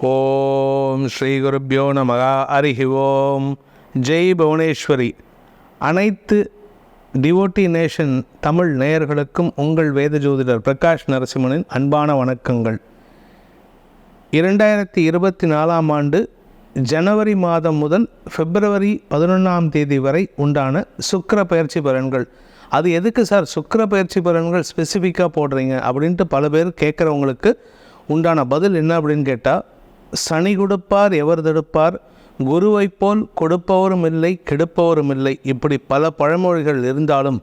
ஓம் ஸ்ரீ குருப்பியோ நமகா அருகி ஓம். ஜெய் புவனேஸ்வரி. அனைத்து டிவோட்டி நேஷன் தமிழ் நேயர்களுக்கும் உங்கள் வேத ஜோதிடர் பிரகாஷ் நரசிம்மனின் அன்பான வணக்கங்கள். இரண்டாயிரத்தி இருபத்தி நாலாம் ஆண்டு ஜனவரி மாதம் முதல் பிப்ரவரி பதினொன்றாம் தேதி வரை உண்டான சுக்கர பயிற்சி பலன்கள். அது எதுக்கு சார்? சுக்கர பயிற்சி பலன்கள் ஸ்பெசிஃபிக்காக போடுறீங்க அப்படின்ட்டு பல பேர் கேட்குறவங்களுக்கு உண்டான பதில் என்ன அப்படின்னு கேட்டால் சனி கொடுப்பார் எவர் தடுப்பார்? குருவைப் போல் கொடுப்பவரும் இல்லை கெடுப்பவரும் இல்லை. இப்படி பல பழமொழிகள் இருந்தாலும்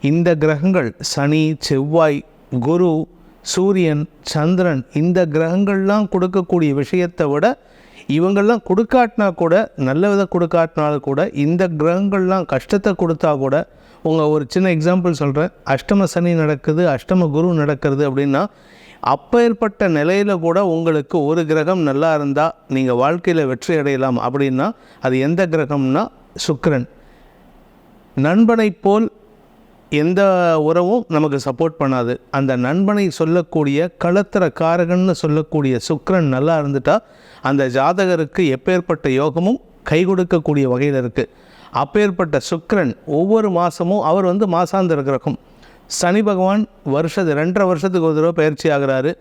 இந்த கிரகங்கள் சனி செவ்வாய் குரு சூரியன் சந்திரன் இந்த கிரகங்கள்லாம் கொடுக்கக்கூடிய விஷயத்தை விட இவங்கள்லாம் கொடுக்காட்டினா கூட நல்ல வித கொடுக்காட்டினாலும் கூட இந்த கிரகங்கள்லாம் கஷ்டத்தை கொடுத்தா கூட உங்கள் ஒரு சின்ன எக்ஸாம்பிள் சொல்கிறேன் அஷ்டம சனி நடக்குது அஷ்டம குரு நடக்கிறது அப்படின்னா அப்பேற்பட்ட நிலையில் கூட உங்களுக்கு ஒரு கிரகம் நல்லா இருந்தால் நீங்கள் வாழ்க்கையில் வெற்றி அடையலாம். அப்படின்னா அது எந்த கிரகம்னா சுக்கரன். நண்பனைப் போல் எந்த உறவும் நமக்கு சப்போர்ட் பண்ணாது. அந்த நண்பனை சொல்லக்கூடிய களத்திர காரகன்னு சொல்லக்கூடிய சுக்கரன் நல்லா இருந்துட்டா அந்த ஜாதகருக்கு எப்பேற்பட்ட யோகமும் கை கொடுக்கக்கூடிய வகையில் இருக்குது அப்பேற்பட்ட சுக்கரன் ஒவ்வொரு மாதமும் அவர் வந்து மாசாந்திர கிரகம். சனி பகவான் வருஷத்து ரெண்டரை வருஷத்துக்கு ஒரு தடவை பயிற்சி ஆகிறாரு.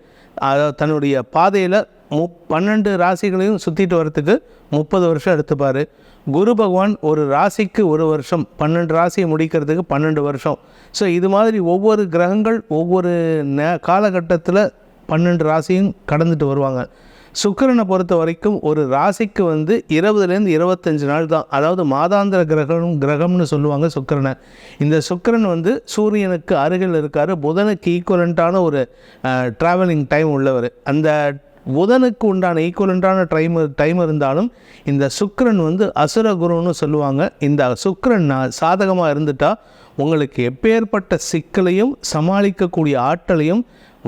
அதாவது தன்னுடைய பாதையில் மு பன்னெண்டு ராசிகளையும் சுற்றிட்டு வரத்துக்கு முப்பது வருஷம் எடுத்துப்பார். குரு பகவான் ஒரு ராசிக்கு ஒரு வருஷம் பன்னெண்டு ராசியை முடிக்கிறதுக்கு பன்னெண்டு வருஷம். ஸோ இது மாதிரி ஒவ்வொரு கிரகங்கள் ஒவ்வொரு நே காலகட்டத்தில் பன்னெண்டு ராசியும் கடந்துட்டு வருவாங்க. சுக்கிரனை பொறுத்த வரைக்கும் ஒரு ராசிக்கு வந்து இருபதுலேருந்து இருபத்தஞ்சு நாள் தான். அதாவது மாதாந்திர கிரகம் கிரகம்னு சொல்லுவாங்க சுக்கரனை. இந்த சுக்கிரன் வந்து சூரியனுக்கு அருகில் இருக்கார். புதனுக்கு ஈக்குவலண்ட்டான ஒரு ட்ராவலிங் டைம் உள்ளவர். அந்த புதனுக்கு உண்டான ஈக்குவலண்டான டைம் டைம் இருந்தாலும் இந்த சுக்கரன் வந்து அசுர குருன்னு சொல்லுவாங்க. இந்த சுக்கரன் சாதகமாக இருந்துட்டா உங்களுக்கு எப்பேற்பட்ட சிக்கலையும் சமாளிக்கக்கூடிய ஆற்றலையும்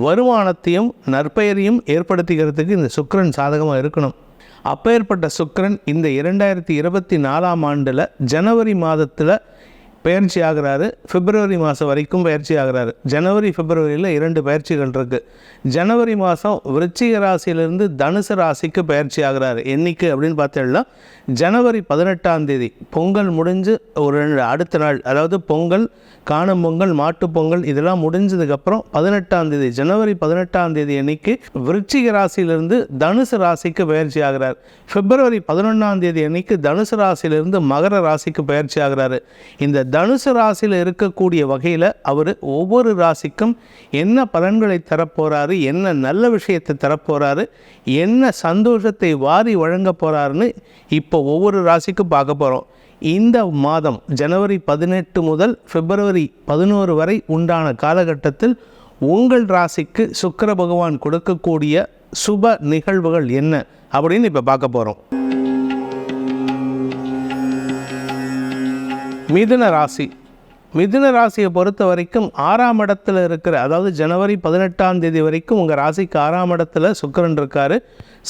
வருமானத்தையும் நற்பெயரையும் ஏற்படுத்திக்கிறதுக்கு இந்த சுக்கரன் சாதகமாக இருக்கணும். அப்பேற்பட்ட சுக்கிரன் இந்த இரண்டாயிரத்தி இருபத்தி நாலாம் ஆண்டில் ஜனவரி மாதத்தில் பயிற்சி ஆகிறாரு. பிப்ரவரி மாதம் வரைக்கும் பயிற்சி ஆகிறாரு. ஜனவரி பிப்ரவரியில் இரண்டு பயிற்சிகள் இருக்குது ஜனவரி மாதம் விருச்சிக ராசியிலிருந்து தனுசு ராசிக்கு பயிற்சி ஆகிறாரு. என்னைக்கு அப்படின்னு பார்த்தீங்கன்னா ஜனவரி பதினெட்டாம் தேதி. பொங்கல் முடிஞ்சு ஒரு ரெண்டு அடுத்த நாள் அதாவது பொங்கல் காணும் பொங்கல் மாட்டுப் பொங்கல் இதெல்லாம் முடிஞ்சதுக்கப்புறம் பதினெட்டாம் தேதி ஜனவரி பதினெட்டாம் தேதி அன்னைக்கு விருச்சிக ராசியிலிருந்து தனுசு ராசிக்கு பயிற்சி ஆகிறார். பிப்ரவரி பதினொன்றாம் தேதி அன்னைக்கு தனுசு ராசியிலிருந்து மகர ராசிக்கு பயிற்சி ஆகிறாரு. இந்த தனுசு ராசியில் இருக்கக்கூடிய வகையில் அவர் ஒவ்வொரு ராசிக்கும் என்ன பலன்களை தரப்போகிறாரு என்ன நல்ல விஷயத்தை தரப்போகிறாரு என்ன சந்தோஷத்தை வாரி வழங்க போகிறாருன்னு இப்போ ஒவ்வொரு ராசிக்கும் பார்க்க போகிறோம் இந்த மாதம் ஜனவரி பதினெட்டு முதல் பிப்ரவரி பதினோரு வரை உண்டான காலகட்டத்தில் உங்கள் ராசிக்கு சுக்கர பகவான் கொடுக்கக்கூடிய சுப நிகழ்வுகள் என்ன அப்படின்னு இப்போ பார்க்க போகிறோம் மிதுன ராசி. மிதுன ராசியை பொறுத்த வரைக்கும் ஆறாம் இடத்துல இருக்கிற அதாவது ஜனவரி பதினெட்டாம் தேதி வரைக்கும் உங்கள் ராசிக்கு ஆறாம் இடத்துல சுக்கரன் இருக்கார்.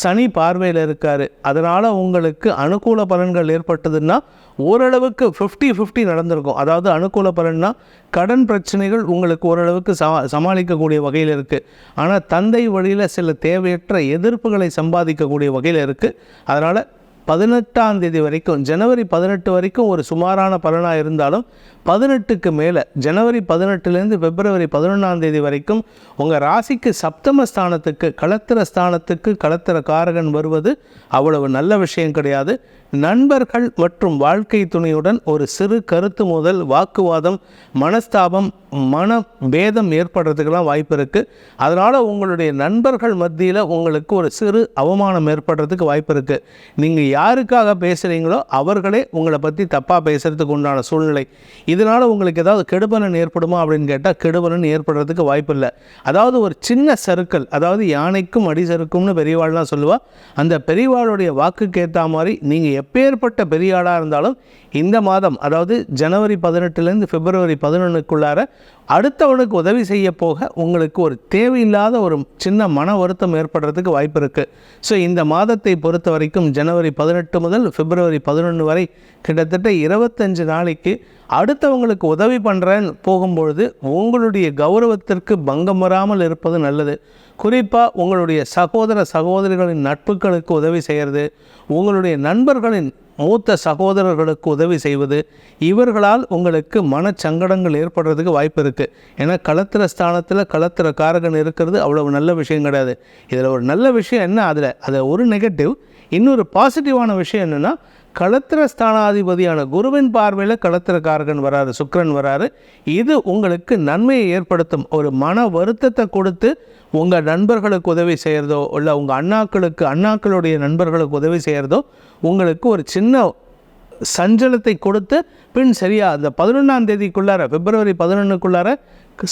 சனி பார்வையில் இருக்கார். அதனால் உங்களுக்கு அனுகூல பலன்கள் ஏற்பட்டதுன்னா ஓரளவுக்கு ஃபிஃப்டி ஃபிஃப்டி நடந்திருக்கும். அதாவது அனுகூல பலன்னா கடன் பிரச்சனைகள் உங்களுக்கு ஓரளவுக்கு சமா சமாளிக்கக்கூடிய வகையில் இருக்குது ஆனால் தந்தை வழியில் சில தேவையற்ற எதிர்ப்புகளை சம்பாதிக்கக்கூடிய வகையில் இருக்குது அதனால் பதினெட்டாம் தேதி வரைக்கும் ஜனவரி பதினெட்டு வரைக்கும் ஒரு சுமாரான பலனாக இருந்தாலும் பதினெட்டுக்கு மேலே ஜனவரி பதினெட்டுலேருந்து பிப்ரவரி பதினொன்றாம் தேதி வரைக்கும் உங்கள் ராசிக்கு சப்தம ஸ்தானத்துக்கு களத்திர ஸ்தானத்துக்கு களத்திர காரகன் வருவது அவ்வளவு நல்ல விஷயம் கிடையாது. நண்பர்கள் மற்றும் வாழ்க்கை துணையுடன் ஒரு சிறு கருத்து முதல் வாக்குவாதம் மனஸ்தாபம் மன பேதம் ஏற்படுறதுக்கெல்லாம் வாய்ப்பு இருக்குது அதனால் உங்களுடைய நண்பர்கள் மத்தியில் உங்களுக்கு ஒரு சிறு அவமானம் ஏற்படுறதுக்கு வாய்ப்பு இருக்குது நீங்கள் யாருக்காக பேசுகிறீங்களோ அவர்களே உங்களை பற்றி தப்பாக பேசுகிறதுக்கு உண்டான சூழ்நிலை. இதனால் உங்களுக்கு ஏதாவது கெடுபலன் ஏற்படுமா அப்படின்னு கேட்டால் கெடுபலன் ஏற்படுறதுக்கு வாய்ப்பு இல்லை. அதாவது ஒரு சின்ன சறுக்கல் அதாவது யானைக்கும் அடி சறுக்கும்னு பெரியவாள்லாம் சொல்லுவாள் அந்த பெரியவாளுடைய வாக்குக்கு ஏற்ற மாதிரி நீங்கள் எப்பேற்பட்ட பெரிய ஆளாக இருந்தாலும் இந்த மாதம் அதாவது ஜனவரி பதினெட்டுலேருந்து பிப்ரவரி பதினொன்றுக்குள்ளார அடுத்தவனுக்கு உதவி செய்ய போக உங்களுக்கு ஒரு தேவையில்லாத ஒரு சின்ன மன வருத்தம் ஏற்படுறதுக்கு வாய்ப்பு இருக்குது ஸோ இந்த மாதத்தை பொறுத்த வரைக்கும் ஜனவரி பதினெட்டு முதல் பிப்ரவரி பதினொன்று வரை கிட்டத்தட்ட இருபத்தஞ்சு நாளைக்கு அடுத்தவங்களுக்கு உதவி பண்ணுறேன்னு போகும்பொழுது உங்களுடைய கௌரவத்திற்கு பங்கம் வராமல் இருப்பது நல்லது. குறிப்பாக உங்களுடைய சகோதர சகோதரிகளின் நட்புகளுக்கு உதவி செய்கிறது உங்களுடைய நண்பர்களின் மூத்த சகோதரர்களுக்கு உதவி செய்வது இவர்களால் உங்களுக்கு மனச்சங்கடங்கள் ஏற்படுறதுக்கு வாய்ப்பு இருக்குது ஏன்னா களத்திர ஸ்தானத்தில் களத்திர காரகன் இருக்கிறது அவ்வளவு நல்ல விஷயம் கிடையாது. இதில் ஒரு நல்ல விஷயம் என்ன? அதில் அதில் ஒரு நெகட்டிவ் இன்னொரு பாசிட்டிவான விஷயம் என்னென்னா களத்திர ஸ்தானாதிபதியான குருவின் பார்வையில் களத்திரக்காரகன் வராரு சுக்கரன் வராரு. இது உங்களுக்கு நன்மையை ஏற்படுத்தும். ஒரு மன வருத்தத்தை கொடுத்து உங்கள் நண்பர்களுக்கு உதவி செய்கிறதோ இல்லை உங்கள் அண்ணாக்களுக்கு அண்ணாக்களுடைய நண்பர்களுக்கு உதவி செய்கிறதோ உங்களுக்கு ஒரு சின்ன சஞ்சலத்தை கொடுத்து பின் சரியா அந்த பதினொன்றாம் தேதிக்குள்ளார பிப்ரவரி பதினொன்றுக்குள்ளார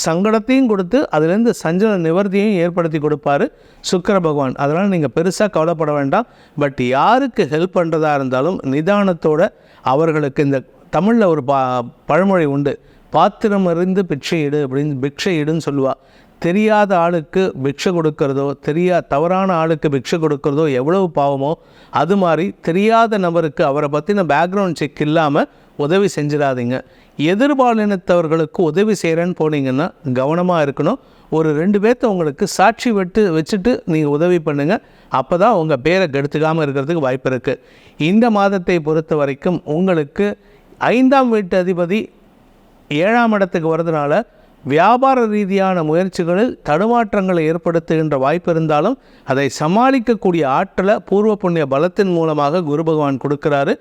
சங்கடத்தையும் கொடுத்து அதுலேருந்து சஞ்சல நிவர்த்தியையும் ஏற்படுத்தி கொடுப்பாரு சுக்கர பகவான். அதனால் நீங்கள் பெருசாக கவலைப்பட வேண்டாம். பட் யாருக்கு ஹெல்ப் பண்ணுறதா இருந்தாலும் நிதானத்தோட அவர்களுக்கு இந்த தமிழில் ஒரு பா பழமொழி உண்டு. பாத்திரம் அறிந்து பிச்சை இடு அப்படின்னு பிக்ஷை இடுன்னு சொல்லுவாள் தெரியாத ஆளுக்கு பிக்ஷை கொடுக்கறதோ தெரியா தவறான ஆளுக்கு பிக்ஷை கொடுக்கறதோ எவ்வளவு பாவமோ அது மாதிரி தெரியாத நபருக்கு அவரை பற்றின பேக்ரவுண்ட் செக் இல்லாமல் உதவி செஞ்சிடாதீங்க. எதிர்பாலினத்தவர்களுக்கு உதவி செய்கிறேன்னு போனீங்கன்னா கவனமாக இருக்கணும். ஒரு ரெண்டு பேர்த்த உங்களுக்கு சாட்சி விட்டு வச்சுட்டு நீங்கள் உதவி பண்ணுங்கள் அப்போ தான் உங்கள் பேரை கெடுத்துக்காமல் இருக்கிறதுக்கு வாய்ப்பு இருக்குது இந்த மாதத்தை பொறுத்த வரைக்கும் உங்களுக்கு ஐந்தாம் வீட்டு அதிபதி ஏழாம் இடத்துக்கு வரதுனால வியாபார ரீதியான முயற்சிகளில் தடுமாற்றங்களை ஏற்படுத்துகின்ற வாய்ப்பு இருந்தாலும் அதை சமாளிக்கக்கூடிய ஆற்றலை பூர்வ புண்ணிய பலத்தின் மூலமாக குரு பகவான் கொடுக்குறாரு.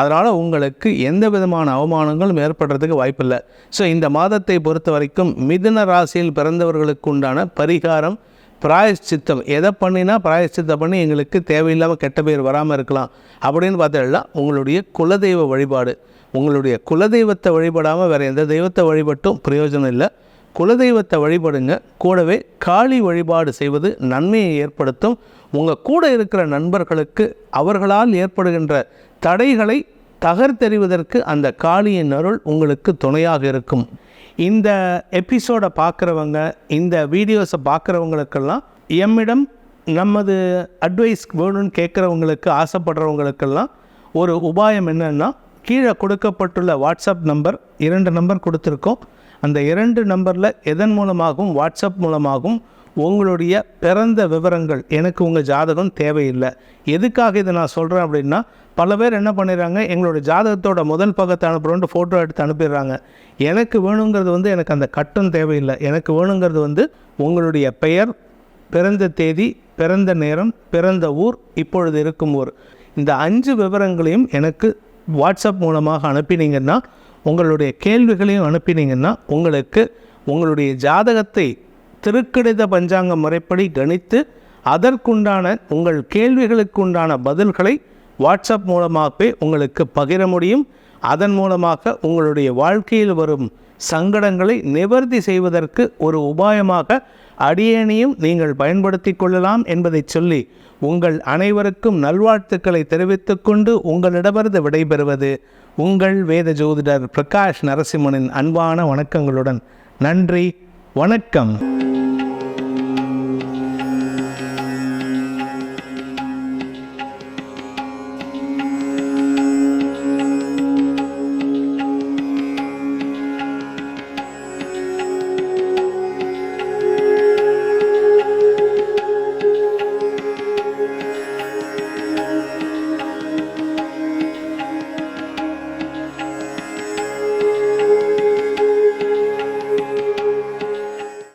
அதனால் உங்களுக்கு எந்த விதமான அவமானங்களும் ஏற்படுறதுக்கு வாய்ப்பில்லை. ஸோ இந்த மாதத்தை பொறுத்த வரைக்கும் மிதுன ராசியில் பிறந்தவர்களுக்கு உண்டான பரிகாரம் பிராயஷ்சித்தம் எதை பண்ணினா பிராயஷ்சித்தம் பண்ணி எங்களுக்கு தேவையில்லாமல் கெட்ட பேர் வராமல் இருக்கலாம். அப்படின்னு பார்த்தீங்கன்னா உங்களுடைய குலதெய்வ வழிபாடு. உங்களுடைய குலதெய்வத்தை வழிபடாமல் வேறு எந்த தெய்வத்தை வழிபட்டும் பிரயோஜனம் இல்லை. குலதெய்வத்தை வழிபடுங்க. கூடவே காளி வழிபாடு செய்வது நன்மையை ஏற்படுத்தும். உங்கள் கூட இருக்கிற நண்பர்களுக்கு அவர்களால் ஏற்படுகின்ற தடைகளை தகர்த்தெறிவதற்கு அந்த காளியின் அருள் உங்களுக்கு துணையாக இருக்கும். இந்த எபிசோடை பார்க்குறவங்க இந்த வீடியோஸை பார்க்குறவங்களுக்கெல்லாம் எம்மிடம் நமது அட்வைஸ் வேணும்னு கேட்குறவங்களுக்கு ஆசைப்படுறவங்களுக்கெல்லாம் ஒரு உபாயம் என்னென்னா கீழே கொடுக்கப்பட்டுள்ள வாட்ஸ்அப் நம்பர் இரண்டு நம்பர் கொடுத்துருக்கோம். அந்த இரண்டு நம்பரில் எதன் மூலமாகவும் வாட்ஸ்அப் மூலமாகவும் உங்களுடைய பிறந்த விவரங்கள் எனக்கு உங்கள் ஜாதகம் தேவையில்லை. எதுக்காக இதை நான் சொல்கிறேன் அப்படின்னா பல பேர் என்ன பண்ணிடுறாங்க எங்களோட ஜாதகத்தோட முதல் பக்கத்தை அனுப்புகிறோன்ட்டு ஃபோட்டோ எடுத்து அனுப்பிடுறாங்க. எனக்கு வேணுங்கிறது வந்து எனக்கு அந்த கட்டம் தேவையில்லை. எனக்கு வேணுங்கிறது வந்து உங்களுடைய பெயர் பிறந்த தேதி பிறந்த நேரம் பிறந்த ஊர் இப்பொழுது இருக்கும் ஊர். இந்த அஞ்சு விவரங்களையும் எனக்கு வாட்ஸ்அப் மூலமாக அனுப்பினீங்கன்னா உங்களுடைய கேள்விகளையும் அனுப்பினீங்கன்னா உங்களுக்கு உங்களுடைய ஜாதகத்தை திருக்கணித பஞ்சாங்க முறைப்படி கணித்து அதற்குண்டான உங்கள் கேள்விகளுக்குண்டான பதில்களை வாட்ஸ்அப் மூலமாகவே உங்களுக்கு பகிர முடியும். அதன் மூலமாக உங்களுடைய வாழ்க்கையில் வரும் சங்கடங்களை நிவர்த்தி செய்வதற்கு ஒரு உபாயமாக அடியேனையும் நீங்கள் பயன்படுத்தி கொள்ளலாம் என்பதை சொல்லி உங்கள் அனைவருக்கும் நல்வாழ்த்துக்களை தெரிவித்துக்கொண்டு உங்களிடமிருந்து விடைபெறுவது உங்கள் வேத ஜோதிடர் பிரகாஷ் நரசிம்மனின் அன்பான வணக்கங்களுடன். நன்றி வணக்கம்.